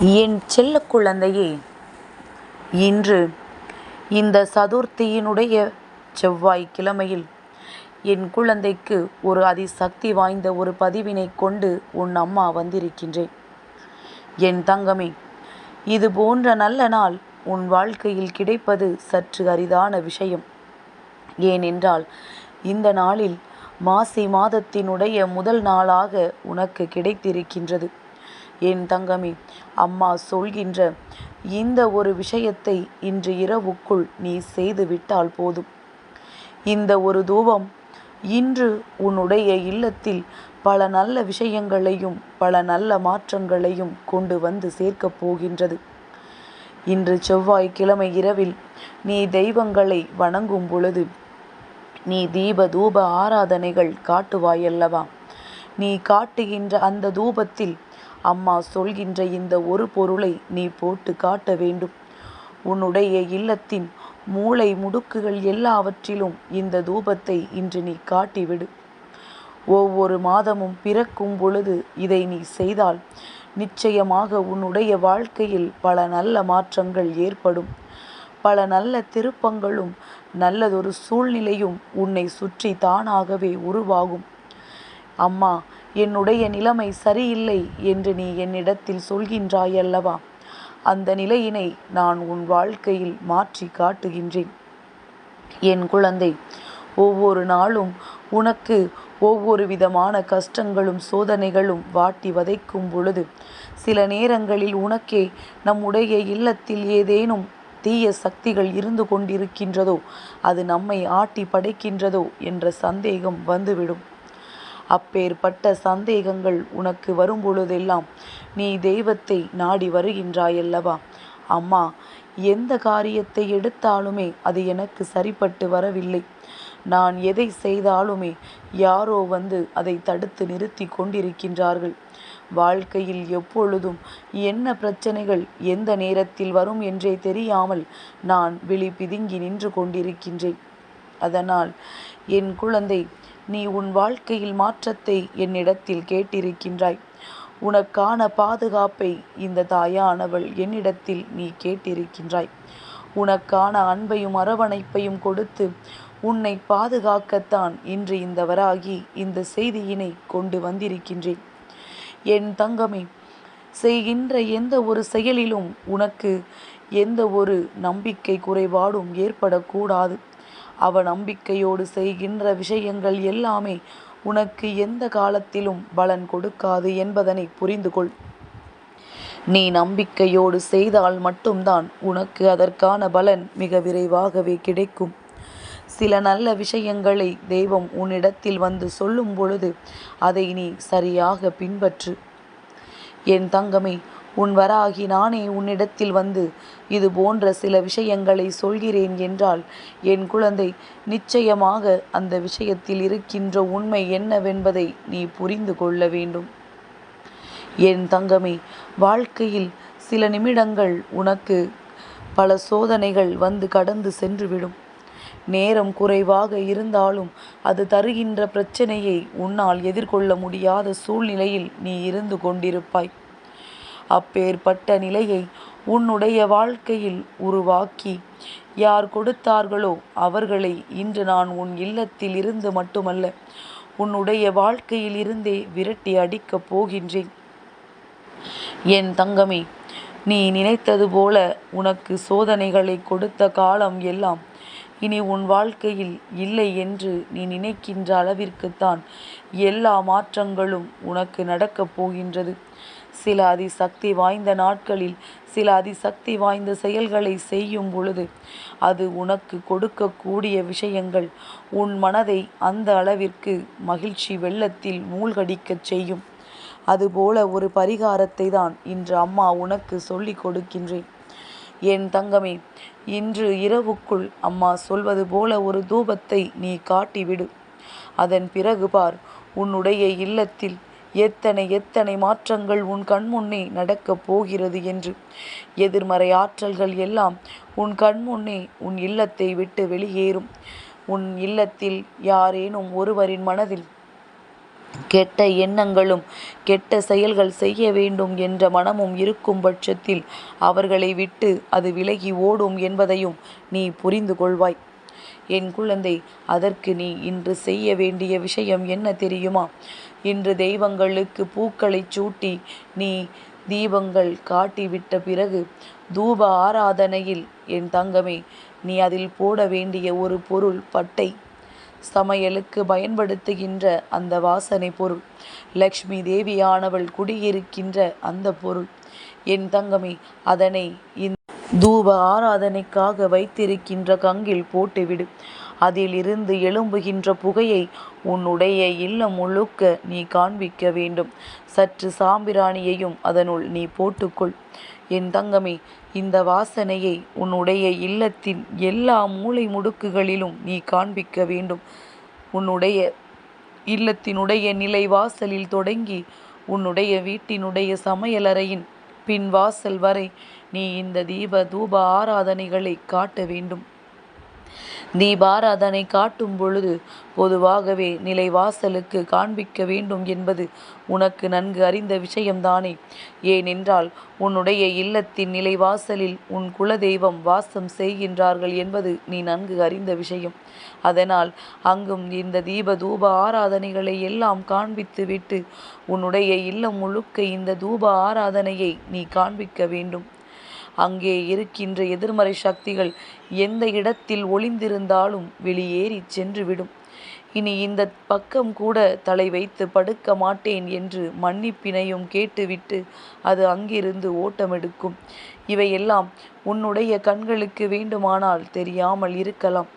என் செல்ல குழந்தையே இன்று இந்த சதுர்த்தியினுடைய செவ்வாய் கிழமையில் என் குழந்தைக்கு ஒரு அதிசக்தி வாய்ந்த ஒரு பதிவினை கொண்டு உன் அம்மா வந்திருக்கின்றேன். என் தங்கமே இது போன்ற நல்ல நாள் உன் வாழ்க்கையில் கிடைப்பது சற்று அரிதான விஷயம். ஏனென்றால் இந்த நாளில் மாசி மாதத்தினுடைய முதல் நாளாக உனக்கு கிடைத்திருக்கின்றது. என் தங்கமே அம்மா சொல்கின்ற இந்த ஒரு விஷயத்தை இன்று இரவுக்குள் நீ செய்து விட்டால் போதும். இந்த ஒரு தூபம் இன்று உன்னுடைய இல்லத்தில் பல நல்ல விஷயங்களையும் பல நல்ல மாற்றங்களையும் கொண்டு வந்து சேர்க்கப் போகின்றது. இன்று செவ்வாய்க்கிழமை இரவில் நீ தெய்வங்களை வணங்கும் பொழுது நீ தீப தூப ஆராதனைகள் காட்டுவாயல்லவா? நீ காட்டுகின்ற அந்த தூபத்தில் அம்மா சொல்கின்ற இந்த ஒரு பொருளை நீ போட்டு காட்ட வேண்டும். உன்னுடைய இல்லத்தின் மூளை முடுக்குகள் எல்லாவற்றிலும் இந்த தூபத்தை இன்று நீ காட்டிவிடு. ஒவ்வொரு மாதமும் பிறக்கும் பொழுது இதை நீ செய்தால் நிச்சயமாக உன்னுடைய வாழ்க்கையில் பல நல்ல மாற்றங்கள் ஏற்படும். பல நல்ல திருப்பங்களும் நல்லதொரு சூழ்நிலையும் உன்னை சுற்றி தானாகவே உருவாகும். அம்மா என்னுடைய நிலைமை சரியில்லை என்று நீ என்னிடத்தில் சொல்கின்றாயல்லவா? அந்த நிலையினை நான் உன் வாழ்க்கையில் மாற்றி காட்டுகின்றேன். என் குழந்தை ஒவ்வொரு நாளும் உனக்கு ஒவ்வொரு விதமான கஷ்டங்களும் சோதனைகளும் வாட்டி வதைக்கும் பொழுது சில நேரங்களில் உனக்கே நம்முடைய இல்லத்தில் ஏதேனும் தீய சக்திகள் இருந்து கொண்டிருக்கின்றதோ அது நம்மை ஆட்டி படைக்கின்றதோ என்ற சந்தேகம் வந்துவிடும். அப்பேற்பட்ட சந்தேகங்கள் உனக்கு வரும்பொழுதெல்லாம் நீ தெய்வத்தை நாடி வருகின்றாயல்லவா? அம்மா எந்த காரியத்தை எடுத்தாலுமே அது எனக்கு சரிப்பட்டு வரவில்லை. நான் எதை செய்தாலுமே யாரோ வந்து அதை தடுத்து நிறுத்தி கொண்டிருக்கின்றார்கள். வாழ்க்கையில் எப்பொழுதும் என்ன பிரச்சனைகள் எந்த நேரத்தில் வரும் என்றே தெரியாமல் நான் விழி பிதுங்கி நின்று கொண்டிருக்கின்றேன். அதனால் என் குழந்தை நீ உன் வாழ்க்கையில் மாற்றத்தை என்னிடத்தில் கேட்டிருக்கின்றாய். உனக்கான பாதுகாப்பை இந்த தாயானவள் என்னிடத்தில் நீ கேட்டிருக்கின்றாய். உனக்கான அன்பையும் அரவணைப்பையும் கொடுத்து உன்னை பாதுகாக்கத்தான் இன்று இந்த வராகி இந்த செய்தியினை கொண்டு வந்திருக்கின்றேன். என் தங்கமே செய்கின்ற எந்த ஒரு செயலிலும் உனக்கு எந்த ஒரு நம்பிக்கை குறைபாடும் ஏற்படக்கூடாது. அவ நம்பிக்கையோடு செய்கின்ற விஷயங்கள் எல்லாமே உனக்கு எந்த காலத்திலும் பலன் கொடுக்காது என்பதனை புரிந்து கொள். நீ நம்பிக்கையோடு செய்தால் மட்டும்தான் உனக்கு அதற்கான பலன் மிக விரைவாகவே கிடைக்கும். சில நல்ல விஷயங்களை தெய்வம் உன்னிடத்தில் வந்து சொல்லும் பொழுது அதை நீ சரியாக பின்பற்று. என் தங்கமே உன் வராகி நானே உன்னிடத்தில் வந்து இது போன்ற சில விஷயங்களை சொல்கிறேன் என்றால் என் குழந்தை நிச்சயமாக அந்த விஷயத்தில் இருக்கின்ற உண்மை என்னவென்பதை நீ புரிந்து கொள்ள வேண்டும். என் தங்கமே வாழ்க்கையில் சில நிமிடங்கள் உனக்கு பல சோதனைகள் வந்து கடந்து சென்றுவிடும். நேரம் குறைவாக இருந்தாலும் அது தருகின்ற பிரச்சனையை உன்னால் எதிர்கொள்ள முடியாத சூழ்நிலையில் நீ இருந்து கொண்டிருப்பாய். அப்பேற்பட்ட நிலையை உன்னுடைய வாழ்க்கையில் உருவாக்கி யார் கொடுத்தார்களோ அவர்களை இன்று நான் உன் இல்லத்தில் இருந்து மட்டுமல்ல உன்னுடைய வாழ்க்கையில் இருந்தே விரட்டி அடிக்கப் போகின்றேன். என் தங்கமே நீ நினைத்தது போல உனக்கு சோதனைகளை கொடுத்த காலம் எல்லாம் இனி உன் வாழ்க்கையில் இல்லை என்று நீ நினைக்கின்ற அளவிற்குத்தான் எல்லா மாற்றங்களும் உனக்கு நடக்கப் போகின்றது. சில அதிசக்தி வாய்ந்த நாட்களில் சில அதிசக்தி வாய்ந்த செயல்களை செய்யும் பொழுது அது உனக்கு கொடுக்கக்கூடிய விஷயங்கள் உன் மனதை அந்த அளவிற்கு மகிழ்ச்சி வெள்ளத்தில் மூழ்கடிக்கச் செய்யும். அதுபோல ஒரு பரிகாரத்தை தான் இன்று அம்மா உனக்கு சொல்லிக் கொடுக்கின்றேன். என் தங்கமே இன்று இரவுக்குள் அம்மா சொல்வது போல ஒரு தூபத்தை நீ காட்டிவிடு. அதன் பிறகு பார் உன்னுடைய இல்லத்தில் எத்தனை எத்தனை மாற்றங்கள் உன் கண்முன்னே நடக்கப் போகிறது என்று. எதிர்மறை ஆற்றல்கள் எல்லாம் உன் கண்முன்னே உன் இல்லத்தை விட்டு வெளியேறும். உன் இல்லத்தில் யாரேனும் ஒருவரின் மனதில் கெட்ட எண்ணங்களும் கெட்ட செயல்கள் செய்ய வேண்டும் என்ற மனமும் இருக்கும் பட்சத்தில் அவர்களை விட்டு அது விலகி ஓடும் என்பதையும் நீ புரிந்து கொள்வாய். என் குழந்தை அதற்கு நீ இன்று செய்ய வேண்டிய விஷயம் என்ன தெரியுமா? இன்று தெய்வங்களுக்கு பூக்களை சூட்டி நீ தீபங்கள் காட்டிவிட்ட பிறகு தூப ஆராதனையில் என் தங்கமே நீ அதில் போட வேண்டிய ஒரு பொருள் பட்டை. சமையலுக்கு பயன்படுத்துகின்ற அந்த வாசனை பொருள். லக்ஷ்மி தேவியானவள் குடியிருக்கின்ற அந்த பொருள். என் தங்கமே அதனை இந்த தூப ஆராதனைக்காக வைத்திருக்கின்ற கங்கில் போட்டுவிடு. அதிலிருந்து எழும்புகின்ற புகையை உன்னுடைய இல்லம் முழுக்க நீ காண்பிக்க வேண்டும். சற்று சாம்பிராணியையும் அதனுள் நீ போட்டுக்கொள். என் தங்கமே இந்த வாசனையை உன்னுடைய இல்லத்தின் எல்லா மூலை முடுக்குகளிலும் நீ காண்பிக்க வேண்டும். உன்னுடைய இல்லத்தினுடைய நிலை வாசலில் தொடங்கி உன்னுடைய வீட்டினுடைய சமையலறையின் பின் வாசல் வரை நீ இந்த தீப தூப ஆராதனைகளை காட்ட வேண்டும். தீபாராதனை காட்டும் பொழுது பொதுவாகவே நிலைவாசலுக்கு காண்பிக்க வேண்டும் என்பது உனக்கு நன்கு அறிந்த விஷயம்தானே. ஏனென்றால் உன்னுடைய இல்லத்தின் நிலைவாசலில் உன் குலதெய்வம் வாசம் செய்கின்றார்கள் என்பது நீ நன்கு அறிந்த விஷயம். அதனால் அங்கும் இந்த தீப தூப ஆராதனைகளை எல்லாம் காண்பித்துவிட்டு உன்னுடைய இல்லம் முழுக்க இந்த தூப ஆராதனையை நீ காண்பிக்க வேண்டும். அங்கே இருக்கின்ற எதிர்மறை சக்திகள் எந்த இடத்தில் ஒளிந்திருந்தாலும் வெளியேறி சென்றுவிடும். இனி இந்த பக்கம் கூட தலை வைத்து படுக்க மாட்டேன் என்று மன்னிப்பினையும் கேட்டுவிட்டு அது அங்கிருந்து ஓட்டமெடுக்கும். இவையெல்லாம் உன்னுடைய கண்களுக்கு வேண்டுமானால் தெரியாமல் இருக்கலாம்.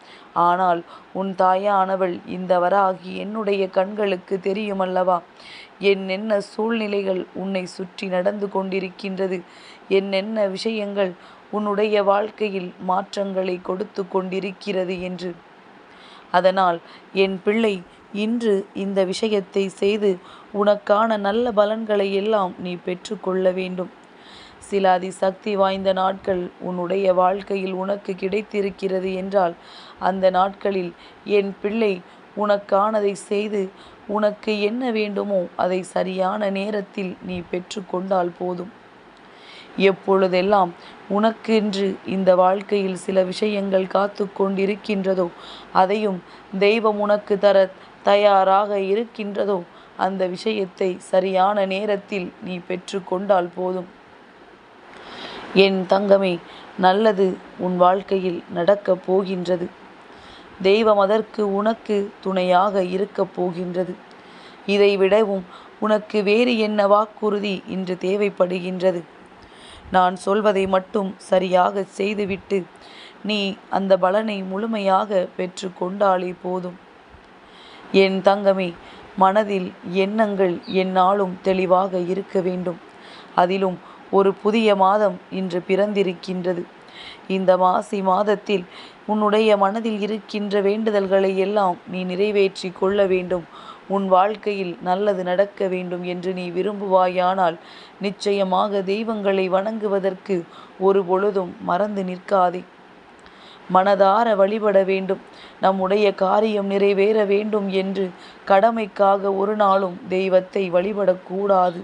ஆனால் உன் தாயானவள் இந்த வராகி என்னுடைய கண்களுக்கு தெரியுமல்லவா? என்னென்ன சூழ்நிலைகள் உன்னை சுற்றி நடந்து கொண்டிருக்கின்றது? என்னென்ன விஷயங்கள் உன்னுடைய வாழ்க்கையில் மாற்றங்களை கொடுத்து கொண்டிருக்கிறது என்று அதனால் என் பிள்ளை இன்று இந்த விஷயத்தை செய்து உனக்கான நல்ல பலன்களை எல்லாம் நீ பெற்றுக்கொள்ள வேண்டும். சில அதிசக்தி வாய்ந்த நாட்கள் உன்னுடைய வாழ்க்கையில் உனக்கு கிடைத்திருக்கிறது என்றால் அந்த நாட்களில் என் பிள்ளை உனக்கானதை செய்து உனக்கு என்ன வேண்டுமோ அதை சரியான நேரத்தில் நீ பெற்றுக்கொண்டால் போதும். எப்பொழுதெல்லாம் உனக்கென்று இந்த வாழ்க்கையில் சில விஷயங்கள் காத்து கொண்டிருக்கின்றதோ அதையும் தெய்வம் உனக்கு தர தயாராக இருக்கின்றதோ அந்த விஷயத்தை சரியான நேரத்தில் நீ பெற்றுக்கொண்டால் போதும். என் தங்கமே நல்லது உன் வாழ்க்கையில் நடக்கப் போகின்றது. தெய்வம் அதற்கு உனக்கு துணையாக இருக்கப் போகின்றது. இதை விடவும் உனக்கு வேறு என்ன வாக்குறுதி இன்று தேவைப்படுகின்றது? நான் சொல்வதை மட்டும் சரியாக செய்துவிட்டு நீ அந்த பலனை முழுமையாக பெற்று கொண்டாலே போதும். என் தங்கமே மனதில் எண்ணங்கள் என்னாலும் தெளிவாக இருக்க வேண்டும். அதிலும் ஒரு புதிய மாதம் இன்று பிறந்திருக்கின்றது. இந்த மாசி மாதத்தில் உன்னுடைய மனதில் இருக்கின்ற வேண்டுதல்களை எல்லாம் நீ நிறைவேற்றி கொள்ள வேண்டும். உன் வாழ்க்கையில் நல்லது நடக்க வேண்டும் என்று நீ விரும்புவாயானால் நிச்சயமாக தெய்வங்களை வணங்குவதற்கு ஒரு பொழுதும் மறந்து நிற்காதே. மனதார வழிபட வேண்டும். நம்முடைய காரியம் நிறைவேற வேண்டும் என்று கடமைக்காக ஒரு நாளும் தெய்வத்தை வழிபடக்கூடாது.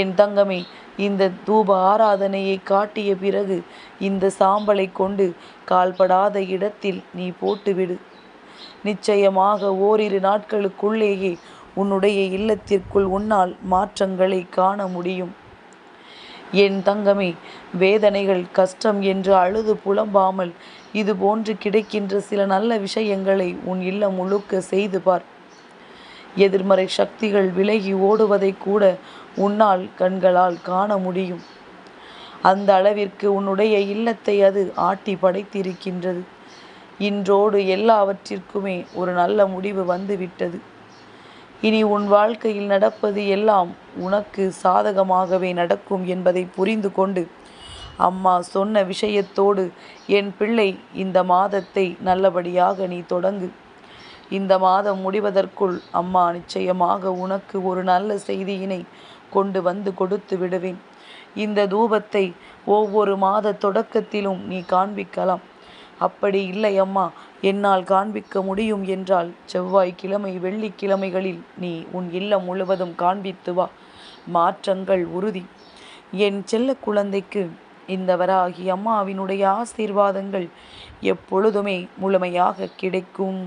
என் தங்கமே இந்த தூப ஆராதனையை காட்டிய பிறகு இந்த சாம்பலை கொண்டு கால்படாத இடத்தில் நீ போட்டுவிடு. நிச்சயமாக ஓரிரு நாட்களுக்குள்ளேயே உன்னுடைய இல்லத்திற்குள் உன்னால் மாற்றங்களை காண முடியும். என் தங்கமே வேதனைகள் கஷ்டம் என்று அழுது புலம்பாமல் இது போன்று கிடைக்கின்ற சில நல்ல விஷயங்களை உன் இல்லம் முழுக்க செய்து பார். எதிர்மறை சக்திகள் விலகி ஓடுவதை கூட உன்னால் கண்களால் காண முடியும். அந்த அளவிற்கு உன்னுடைய இல்லத்தை அது ஆட்டி படைத்திருக்கின்றது. இன்றோடு எல்லாவற்றிற்குமே ஒரு நல்ல முடிவு வந்து விட்டது இனி உன் வாழ்க்கையில் நடப்பது எல்லாம் உனக்கு சாதகமாகவே நடக்கும் என்பதை புரிந்து கொண்டு அம்மா சொன்ன விஷயத்தோடு என் பிள்ளை இந்த மாதத்தை நல்லபடியாக நீ தொடங்கு. இந்த மாதம் முடிவதற்குள் அம்மா நிச்சயமாக உனக்கு ஒரு நல்ல செய்தியினை கொண்டு வந்து கொடுத்து விடுவேன். இந்த தூபத்தை ஒவ்வொரு மாத தொடக்கத்திலும் நீ காண்பிக்கலாம். அப்படி இல்லை அம்மா. என்னால் காண்பிக்க முடியும் என்றால் செவ்வாய்க்கிழமை வெள்ளிக்கிழமைகளில் நீ உன் இல்லம் முழுவதும் காண்பித்து வா. மாற்றங்கள் உறுதி. என் செல்ல குழந்தைக்கு இந்த வராகி அம்மாவினுடைய ஆசீர்வாதங்கள் எப்பொழுதுமே முழுமையாக கிடைக்கும்.